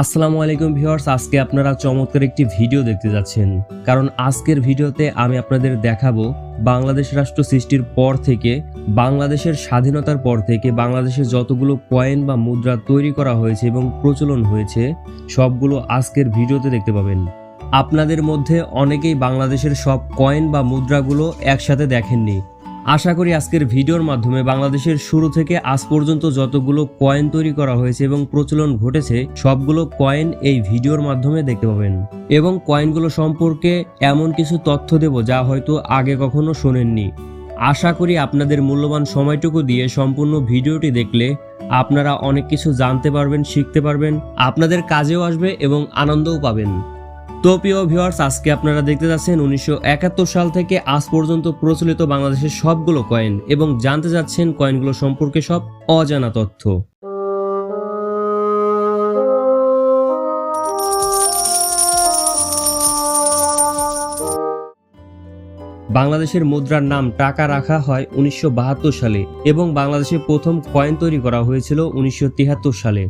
আসসালামু আলাইকুম ভিউয়ার্স, আজকে আপনারা চমৎকার একটি ভিডিও দেখতে যাচ্ছেন। কারণ আজকের ভিডিওতে আমি আপনাদের দেখাবো বাংলাদেশ রাষ্ট্র সৃষ্টির পর থেকে, বাংলাদেশের স্বাধীনতার পর থেকে, বাংলাদেশে যতগুলো কয়েন বা মুদ্রা তৈরি করা হয়েছে এবং প্রচলন হয়েছে, সবগুলো আজকের ভিডিওতে দেখতে পাবেন। আপনাদের মধ্যে অনেকেই বাংলাদেশের সব কয়েন বা মুদ্রাগুলো একসাথে দেখেননি। আশা করি আজকের ভিডিওর মাধ্যমে বাংলাদেশের শুরু থেকে আজ পর্যন্ত যতগুলো কয়েন তৈরি করা হয়েছে এবং প্রচলন ঘটেছে, সবগুলো কয়েন এই ভিডিওর মাধ্যমে দেখতে পাবেন। এবং কয়েনগুলো সম্পর্কে এমন কিছু তথ্য দেব যা হয়তো আগে কখনো শোনেননি। আশা করি আপনাদের মূল্যবান সময়টুকু দিয়ে সম্পূর্ণ ভিডিওটি দেখলে আপনারা অনেক কিছু জানতে পারবেন, শিখতে পারবেন, আপনাদের কাজেও আসবে এবং আনন্দও পাবেন। তো প্রিয় ভিউয়ার্স আজকে আপনারা দেখতে যাচ্ছেন উনিশশো একাত্তর সাল থেকে আজ পর্যন্ত প্রচলিত বাংলাদেশের সবগুলো কয়েন এবং জানতে যাচ্ছেন কয়েনগুলো সম্পর্কে সব অজানা তথ্য। বাংলাদেশের মুদ্রার নাম টাকা রাখা হয় উনিশশো বাহাত্তর সালে এবং বাংলাদেশে প্রথম কয়েন তৈরি করা হয়েছিল উনিশশো সালে।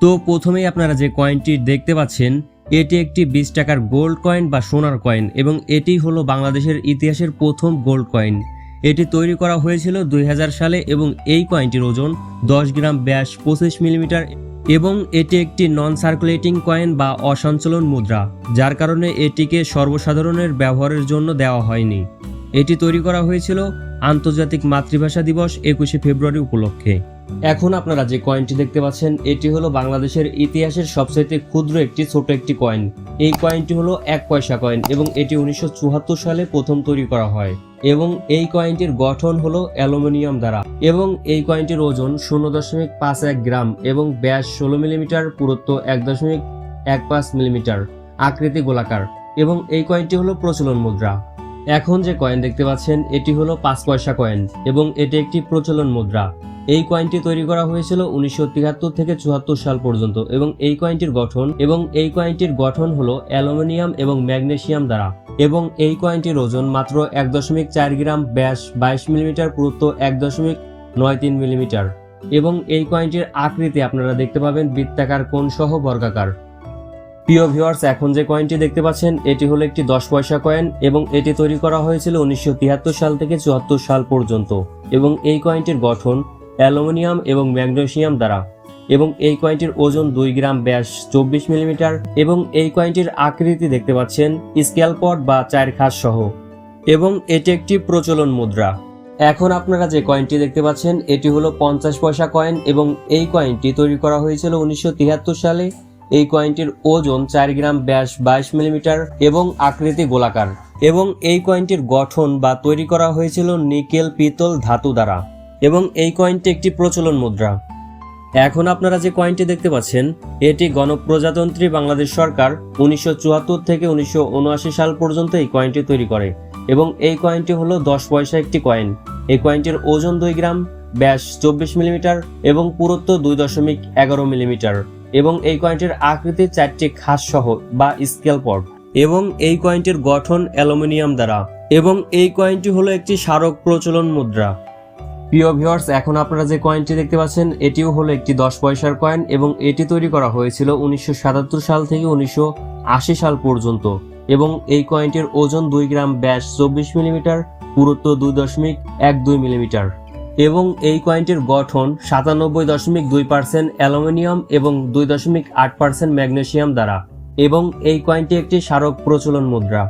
তো প্রথমেই আপনারা যে কয়েনটি দেখতে পাচ্ছেন এটি একটি বিশ টাকার গোল্ড কয়েন বা সোনার কয়েন এবং এটি হলো বাংলাদেশের ইতিহাসের প্রথম গোল্ড কয়েন। এটি তৈরি করা হয়েছিল দুই হাজার সালে এবং এই কয়েনটির ওজন দশ গ্রাম ব্যাস পঁচিশ মিলিমিটার এবং এটি একটি নন সার্কুলেটিং কয়েন বা অসঞ্চলন মুদ্রা, যার কারণে এটিকে সর্বসাধারণের ব্যবহারের জন্য দেওয়া হয়নি। এটি তৈরি করা হয়েছিল আন্তর্জাতিক মাতৃভাষা দিবস একুশে ফেব্রুয়ারি উপলক্ষে। এখন আপনারা যে কয়েনটি দেখতে পাচ্ছেন, এটি হলো বাংলাদেশের ইতিহাসের সবচেয়ে ক্ষুদ্র একটি, ছোট একটি কয়েন এই কয়েনটি হলো এক পয়সা কয়েন এবং এটি উনিশশো চুয়াত্তর সালে প্রথম তৈরি করা হয় এবং এই কয়েনটির গঠন হলো অ্যালুমিনিয়াম দ্বারা এবং এই কয়েনটির ওজন শূন্য দশমিক পাঁচ এক গ্রাম এবং ব্যাস ষোলো মিলিমিটার, পুরুত্ব এক দশমিক এক পাঁচ মিলিমিটার, আকৃতি গোলাকার এবং এই কয়েনটি হলো প্রচলন মুদ্রা। এখন যে কয়েন দেখতে পাচ্ছেন, এটি হলো পাঁচ পয়সা কয়েন এবং এটি একটি প্রচলন মুদ্রা। এই কয়েনটি তৈরি করা হয়েছিল উনিশশো তিয়াত্তর থেকে চুয়াত্তর সাল পর্যন্ত এবং এই কয়েনটির গঠন এবং এই কয়েনটির গঠন হলো অ্যালুমিনিয়াম এবং ম্যাগনেসিয়াম দ্বারা এবং এই কয়েনটির ওজন মাত্র এক দশমিক চার গ্রাম ব্যাস বাইশ মিলিমিটার পুরুত্ব এক দশমিক নয় তিন মিলিমিটার এবং এই কয়েনটির আকৃতি আপনারা দেখতে পাবেন বৃত্তাকার কোণ সহ বর্গাকার। প্রিয় ভিউয়ার্স এখন যে কয়েনটি দেখতে পাচ্ছেন, এটি হলো একটি দশ পয়সা কয়েন এবং এটি তৈরি করা হয়েছিল উনিশশো তিয়াত্তর সাল থেকে চুয়াত্তর সাল পর্যন্ত এবং এই কয়েনটির গঠন অ্যালুমিনিয়াম এবং ম্যাগনেসিয়াম দ্বারা। এবং এই কয়েনটির ওজন দুই গ্রাম ব্যাস চব্বিশ মিলিমিটার এবং এই কয়েনটির আকৃতি দেখতে পাচ্ছেন স্কেলপট বা চায়ের খাস সহ। এবং এটি একটি প্রচলন মুদ্রা। এখন আপনারা যে কয়েনটি দেখতে পাচ্ছেন, এটি হলো পঞ্চাশ পয়সা কয়েন এবং এই কয়েনটি তৈরি করা হয়েছিল উনিশশো তিয়াত্তর সালে। এই কয়েনটির ওজন চার গ্রাম ব্যাস বাইশ মিলিমিটার এবং আকৃতি গোলাকার। এবং এই কয়েনটির গঠন বা তৈরি করা হয়েছিল নিকেল পিতল ধাতু দ্বারা। এবং এই কয়েনটি একটি প্রচলন মুদ্রা। এখন আপনারা যে কয়েনটি দেখতে পাচ্ছেন, এটি গণপ্রজাতন্ত্রী বাংলাদেশ সরকার উনিশশো চুয়াত্তর থেকে উনিশশো উনআশি সাল পর্যন্ত এই কয়েনটি তৈরি করে এবং এই কয়েনটি হলো দশ পয়সা একটি কয়েন এই কয়েনটির ওজন দুই গ্রাম, ব্যাস চব্বিশ মিলিমিটার এবং পুরুত্ব দুই দশমিক এগারো মিলিমিটার এবং এই কয়েনটির আকৃতি চারটি খাস সহ বা স্কেল পট এবং এই কয়েনটির গঠন অ্যালুমিনিয়াম দ্বারা। এবং এই কয়েনটি হলো একটি স্মারক প্রচলন মুদ্রা। প্রিয় ভিউয়ার্স, এখন আপনারা যে কয়েনটি দেখতে পাচ্ছেন, এটিও হলো একটি দশ পয়সার কয়েন এবং এটি তৈরি করা হয়েছিল উনিশশো সাতাত্তর সাল থেকে উনিশশো আশি সাল পর্যন্ত এবং এই কয়েনটির ওজন দুই গ্রাম ব্যাস চব্বিশ মিলিমিটার, পুরুত্ব দুই দশমিক এক দুই মিলিমিটার এবং এই কয়েনটির গঠন সাতানব্বই দশমিক দুই পার্সেন্ট অ্যালুমিনিয়াম এবং দুই দশমিক আট পার্সেন্ট ম্যাগনেসিয়াম দ্বারা এবং এই কয়েনটি একটি স্মারক প্রচলন মুদ্রা।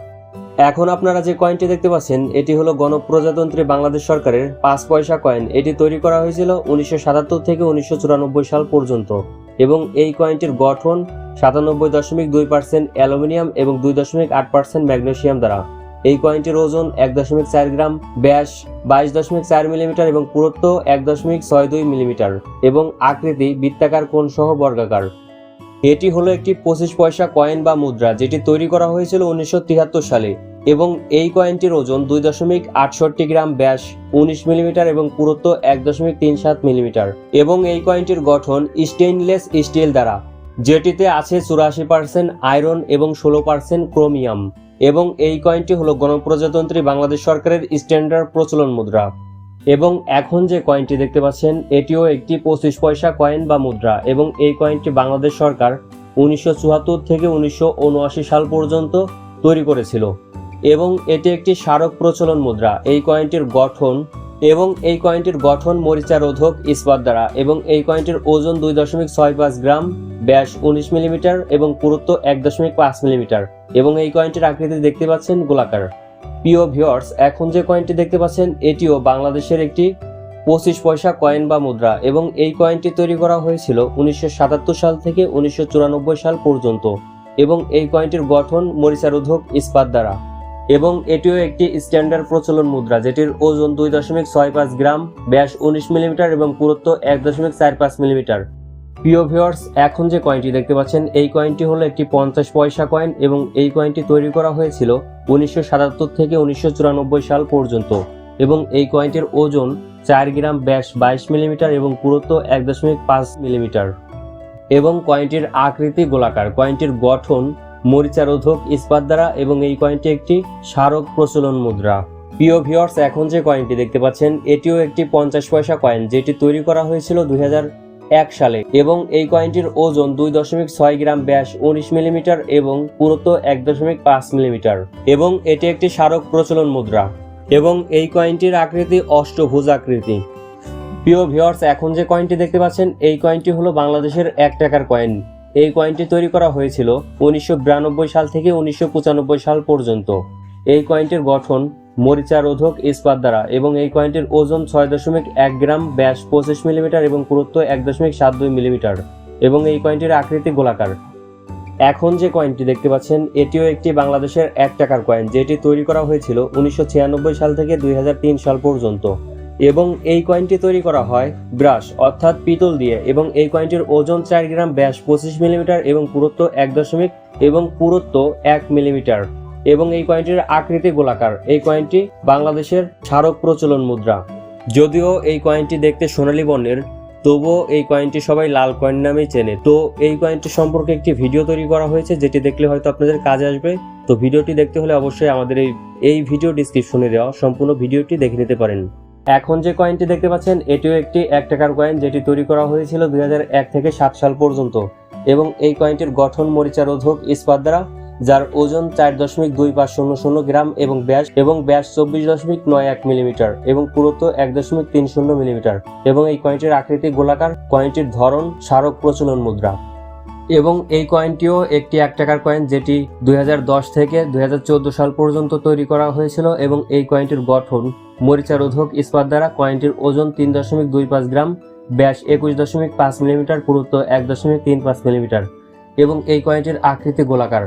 এখন আপনারা যে কয়েনটি দেখতে পাচ্ছেন, এটি হলো গণপ্রজাতন্ত্রী বাংলাদেশ সরকারের পাঁচ পয়সা কয়েন এটি তৈরি করা হয়েছিল উনিশশো সাতাত্তর থেকে উনিশশো চুরানব্বই সাল পর্যন্ত। এবং এই কয়েনটির গঠন সাতানব্বই দশমিক দুই পার্সেন্ট অ্যালুমিনিয়াম এবং দুই দশমিক আট পার্সেন্ট ম্যাগনেসিয়াম দ্বারা। এই কয়েনটির ওজন এক দশমিক চার গ্রাম, ব্যাস বাইশ দশমিক চার মিলিমিটার এবং পুরুত্ব এক দশমিক ছয় দুই মিলিমিটার। এবং আকৃতি বৃত্তাকার কোণ সহ বর্গাকার। এটি হলো একটি পঁচিশ পয়সা কয়েন বা মুদ্রা, যেটি তৈরি করা হয়েছিল উনিশশো তিয়াত্তর সালে এবং এই কয়েনটির ওজন দুই দশমিক আটষট্টি গ্রাম ব্যাস উনিশ মিলিমিটার এবং পুরুত্ব এক দশমিক তিন সাত মিলিমিটার এবং এই কয়েনটির গঠন স্টেইনলেস স্টিল দ্বারা, যেটিতে আছে চুরাশি পার্সেন্ট আয়রন এবং ষোলো পার্সেন্ট ক্রোমিয়াম এবং এই কয়েনটি হলো গণপ্রজাতন্ত্রী বাংলাদেশ সরকারের স্ট্যান্ডার্ড প্রচলন মুদ্রা। এবং এখন যে কয়েনটি দেখতে পাচ্ছেন, এটিও একটি পঁচিশ পয়সা কয়েন বা মুদ্রা এবং এই কয়েনটি বাংলাদেশ সরকার উনিশশো চুয়াত্তর থেকে উনিশশো উনআশি সাল পর্যন্ত তৈরি করেছিল এবং এটি একটি স্মারক প্রচলন মুদ্রা। এই কয়েনটির গঠন এবং এই কয়েনটির গঠন মরিচারোধক ইস্পাত দ্বারা এবং এই কয়েনটির ওজন দুই দশমিক ছয় পাঁচ গ্রাম, ব্যাস উনিশ মিলিমিটার এবং পুরুত্ব এক দশমিক পাঁচ মিলিমিটার এবং এই কয়েনটির আকৃতি দেখতে পাচ্ছেন গোলাকার। প্রিয় ভিওর্স এখন যে কয়েনটি দেখতে পাচ্ছেন, এটিও বাংলাদেশের একটি পঁচিশ পয়সা কয়েন বা মুদ্রা এবং এই কয়েনটি তৈরি করা হয়েছিল উনিশশো সাতাত্তর সাল থেকে উনিশশো চুরানব্বই সাল পর্যন্ত এবং এই কয়েনটির গঠন মরিচারোধক ইস্পাত দ্বারা এবং এটিও একটি স্ট্যান্ডার্ড প্রচলন মুদ্রা যেটির ওজন দুই দশমিক ছয় পাঁচ গ্রাম, ব্যাস উনিশ মিলিমিটার এবং পুরুত্ব এক দশমিক চার পাঁচ মিলিমিটার প্রিয় ভিউয়ার্স, এখন যে কয়েনটি দেখতে পাচ্ছেন, এই কয়েনটি হলো একটি পঞ্চাশ পয়সা কয়েন এবং এই কয়েনটি তৈরি করা হয়েছিল উনিশশো সাতাত্তর থেকে উনিশশো চুরানব্বই সাল পর্যন্ত এবং এই কয়েনটির ওজন চার গ্রাম ব্যাস বাইশ মিলিমিটার এবং পুরুত্ব এক দশমিক পাঁচ মিলিমিটার এবং কয়েনটির আকৃতি গোলাকার। কয়েনটির গঠন মরিচারোধক ইস্পাত দ্বারা এবং এই কয়েনটি একটি স্মারক প্রচলন মুদ্রা। প্রিয় ভিওর্স এখন যে কয়েনটি দেখতে পাচ্ছেন, এটিও একটি পঞ্চাশ পয়সা কয়েন যেটি তৈরি করা হয়েছিল দুই হাজার এক সালে। এবং এই কয়েনটির ওজন দুই দশমিক ছয় গ্রাম ব্যাস উনিশ মিলিমিটার এবং পুরুত্ব এক দশমিক পাঁচ মিলিমিটার। এবং এটি একটি স্মারক প্রচলন মুদ্রা। এবং এই কয়েনটির আকৃতি অষ্টভুজ আকৃতি। প্রিয় ভিওর্স এখন যে কয়েনটি দেখতে পাচ্ছেন, এই কয়েনটি হলো বাংলাদেশের এক টাকার কয়েন। এই কয়েনটি তৈরি করা হয়েছিল উনিশশো বিরানব্বই সাল থেকে উনিশশো পঁচানব্বই সাল পর্যন্ত। এই কয়েনটির গঠন মরিচারোধক ইস্পাত দ্বারা এবং এই কয়েনটির ওজন ছয় দশমিক এক গ্রাম, ব্যাস পঁচিশ মিলিমিটার এবং পুরুত্ব এক দশমিক সাত দুই মিলিমিটার এবং এই কয়েনটির আকৃতি গোলাকার। এখন যে কয়েনটি দেখতে পাচ্ছেন, এটিও একটি বাংলাদেশের এক টাকার কয়েন, যেটি তৈরি করা হয়েছিল উনিশশো ছিয়ানব্বই সাল থেকে দুই হাজার তিন সাল পর্যন্ত। এবং এই কয়েনটি তৈরি করা হয় ব্রাশ, অর্থাৎ পিতল দিয়ে এবং এই কয়েনটির ওজন চার গ্রাম, ব্যাস পঁচিশ মিলিমিটার এবং পুরুত্ব এক দশমিক এবং পুরুত্ব এক মিলিমিটার। এবং এই কয়েনটির আকৃতি গোলাকার। এই কয়েনটি বাংলাদেশের স্মারক প্রচলন মুদ্রা। যদিও এই কয়েনটি দেখতে সোনালী বর্ণের, তবুও এই কয়েনটি সবাই লাল কয়েন নামেই চেনে। তো এই কয়েনটি সম্পর্কে একটি ভিডিও তৈরি করা হয়েছে, যেটি দেখলে হয়তো আপনাদের কাজে আসবে। তো ভিডিওটি দেখতে হলে অবশ্যই আমাদের এই এই ভিডিও ডিসক্রিপশনে দেওয়া সম্পূর্ণ ভিডিওটি দেখে নিতে পারেন। এখন যে কয়েনটি দেখতে পাচ্ছেন, এটিও একটি এক টাকার কয়েন যেটি তৈরি করা হয়েছিল দুই হাজার এক থেকে সাত সাল পর্যন্ত। এবং এই কয়েনটির গঠন মরিচারোধক ইস্পাত দ্বারা যার ওজন চার দশমিক দুই পাঁচ শূন্য শূন্য গ্রাম এবং ব্যাস এবং ব্যাস চব্বিশ দশমিক নয় এক মিলিমিটার এবং পুরুত্ব এক দশমিক তিন শূন্য মিলিমিটার এবং এই কয়েনটির আকৃতি গোলাকার। কয়েনটির ধরন স্মারক প্রচলন মুদ্রা। এবং এই কয়েনটিও একটি এক টাকার কয়েন যেটি দুই হাজার দশ থেকে দু হাজার চোদ্দ সাল পর্যন্ত তৈরি করা হয়েছিল এবং এই কয়েনটির গঠন মরিচারোধক ইস্পাত দ্বারা কয়েনটির ওজন তিন দশমিক দুই পাঁচ গ্রাম, ব্যাস একুশ দশমিক পাঁচ মিলিমিটার, পুরুত্ব এক দশমিক তিন পাঁচ মিলিমিটার এবং এই কয়েনটির আকৃতি গোলাকার।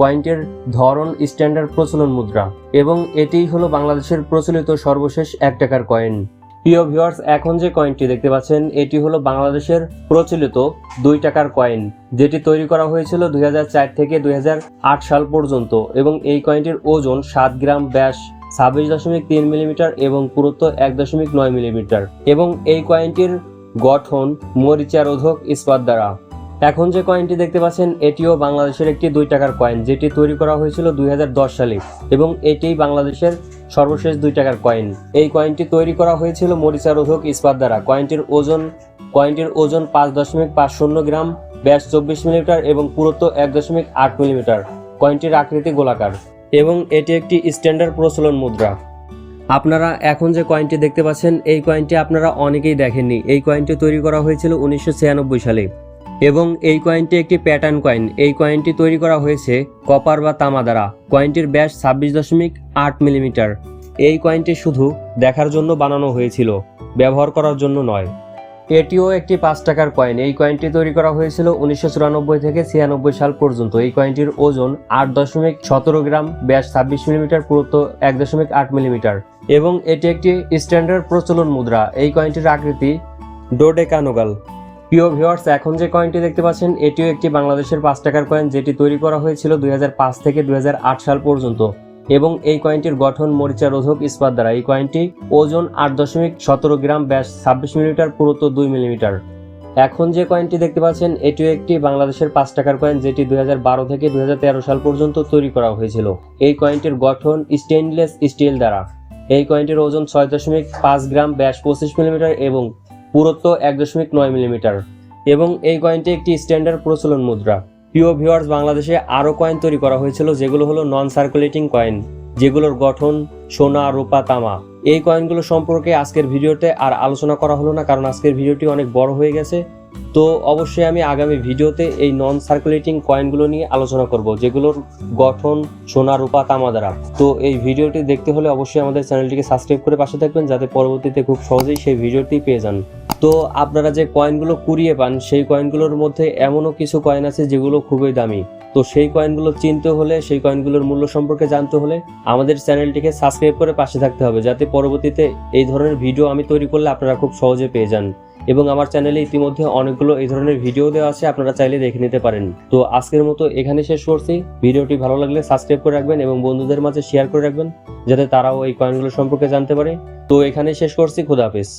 কয়েনটির ধরন, স্ট্যান্ডার্ড প্রচলন মুদ্রা এবং এটিই হলো বাংলাদেশের প্রচলিত সর্বশেষ এক টাকার কয়েন। প্রিয় ভিউয়ার্স, এখন যে কয়েনটি দেখতে পাচ্ছেন, এটি হলো বাংলাদেশের প্রচলিত দুই টাকার কয়েন, যেটি তৈরি করা হয়েছিল দুই হাজার চার থেকে দুই হাজার আট সাল পর্যন্ত এবং এই কয়েনটির ওজন সাত গ্রাম ব্যাস ছাব্বিশ দশমিক তিন মিলিমিটার এবং পুরুত্ব এক দশমিক নয় মিলিমিটার এবং এই কয়েনটির গঠন মরিচারোধক ইস্পাত দ্বারা। এখন যে কয়েনটি দেখতে পাচ্ছেন, এটিও বাংলাদেশের একটি দুই টাকার কয়েন যেটি তৈরি করা হয়েছিল দুই হাজার দশ সালে, এবং এটি বাংলাদেশের সর্বশেষ দুই টাকার কয়েন এই কয়েনটি তৈরি করা হয়েছিল মরিচারোধক ইস্পাত দ্বারা। কয়েনটির ওজন কয়েনটির ওজন পাঁচ দশমিক পাঁচ শূন্য গ্রাম, ব্যাস চব্বিশ মিলিমিটার এবং পুরুত্ব এক দশমিক আট মিলিমিটার। কয়েনটির আকৃতি গোলাকার, এবং এটি একটি স্ট্যান্ডার্ড প্রচলন মুদ্রা। আপনারা এখন যে কয়েনটি দেখতে পাচ্ছেন, এই কয়েনটি আপনারা অনেকেই দেখেননি। এই কয়েনটি তৈরি করা হয়েছিল উনিশশো ছিয়ানব্বই সালে। এবং এই কয়েনটি একটি প্যাটার্ন কয়েন এই কয়েনটি তৈরি করা হয়েছে কপার বা তামা দ্বারা। কয়েনটির ব্যাস ছাব্বিশ দশমিক আট মিলিমিটার এই কয়েনটি শুধু দেখার জন্য বানানো হয়েছিল, ব্যবহার করার জন্য নয়। এটিও একটি পাঁচ টাকার কয়েন এই কয়েনটি তৈরি করা হয়েছিল উনিশশো চুরানব্বই থেকে ছিয়ানব্বই সাল পর্যন্ত। এই কয়েনটির ওজন আট দশমিক সতেরো গ্রাম, ব্যাস ছাব্বিশ মিলিমিটার পুরুত্ব এক দশমিক আট মিলিমিটার এবং এটি একটি স্ট্যান্ডার্ড প্রচলন মুদ্রা। এই কয়েনটির আকৃতি ডোডেকানোগাল। প্রিয় ভিউয়ার্স, এখন যে কয়েনটি দেখতে পাচ্ছেন, এটিও একটি বাংলাদেশের পাঁচ টাকার কয়েন যেটি তৈরি করা হয়েছিল দুই হাজার পাঁচ থেকে দুই হাজার আট সাল পর্যন্ত। এবং এই কয়েনটির গঠন মরিচা রোধক ইস্পাত দ্বারা। এই কয়েনটি ওজন আট দশমিক সতেরো গ্রাম, ব্যাস ছাব্বিশ মিলিমিটার পুরুত্ব দুই মিলিমিটার। এখন যে কয়েনটি দেখতে পাচ্ছেন, এটিও একটি বাংলাদেশের পাঁচ টাকার কয়েন যেটি দুই হাজার বারো থেকে দুই হাজার তেরো সাল পর্যন্ত তৈরি করা হয়েছিল। এই কয়েনটির গঠন স্টেইনলেস স্টিল দ্বারা। এই কয়েনটির ওজন ছয় দশমিক পাঁচ গ্রাম, ব্যাস পঁচিশ মিলিমিটার এবং পুরুত্ব এক দশমিক নয় মিলিমিটার। এবং এই কয়েনটি একটি স্ট্যান্ডার্ড প্রচলন মুদ্রা। প্রিয় ভিওয়ার্স বাংলাদেশে আরও কয়েন তৈরি করা হয়েছিল, যেগুলো হলো নন সার্কুলেটিং কয়েন যেগুলোর গঠন সোনা, রূপা, তামা। এই কয়েনগুলো সম্পর্কে আজকের ভিডিওতে আর আলোচনা করা হলো না, কারণ আজকের ভিডিওটি অনেক বড় হয়ে গেছে। তো অবশ্যই আমি আগামী ভিডিওতে এই নন সার্কুলেটিং কয়েনগুলো নিয়ে আলোচনা করব, যেগুলোর গঠন সোনা, রূপা, তামা দ্বারা। তো এই ভিডিওটি দেখতে হলে অবশ্যই আমাদের চ্যানেলটিকে সাবস্ক্রাইব করে পাশে থাকবেন, যাতে পরবর্তীতে খুব সহজেই সেই ভিডিওটি পেয়ে যান। তো আপনারা যে কয়েনগুলো কুড়িয়ে পান, সেই কয়েনগুলোর মধ্যে এমনও কিছু কয়েন আছে যেগুলো খুবই দামি। তো সেই কয়েনগুলো চিনতে হলে, সেই কয়েনগুলোর মূল্য সম্পর্কে জানতে হলে আমাদের চ্যানেলটিকে সাবস্ক্রাইব করে পাশে থাকতে হবে, যাতে পরবর্তীতে এই ধরনের ভিডিও আমি তৈরি করলে আপনারা খুব সহজে পেয়ে যান। এবং আমার চ্যানেলে ইতিমধ্যে অনেকগুলো এই ধরনের ভিডিও দেওয়া আছে, আপনারা চাইলে দেখে নিতে পারেন। তো আজকের মতো এখানে শেষ করছি। ভিডিওটি ভালো লাগলে সাবস্ক্রাইব করে রাখবেন এবং বন্ধুদের মাঝে শেয়ার করে রাখবেন, যাতে তারাও এই কয়েনগুলো সম্পর্কে জানতে পারে। তো এখানে শেষ করছি খুদাহাফিজ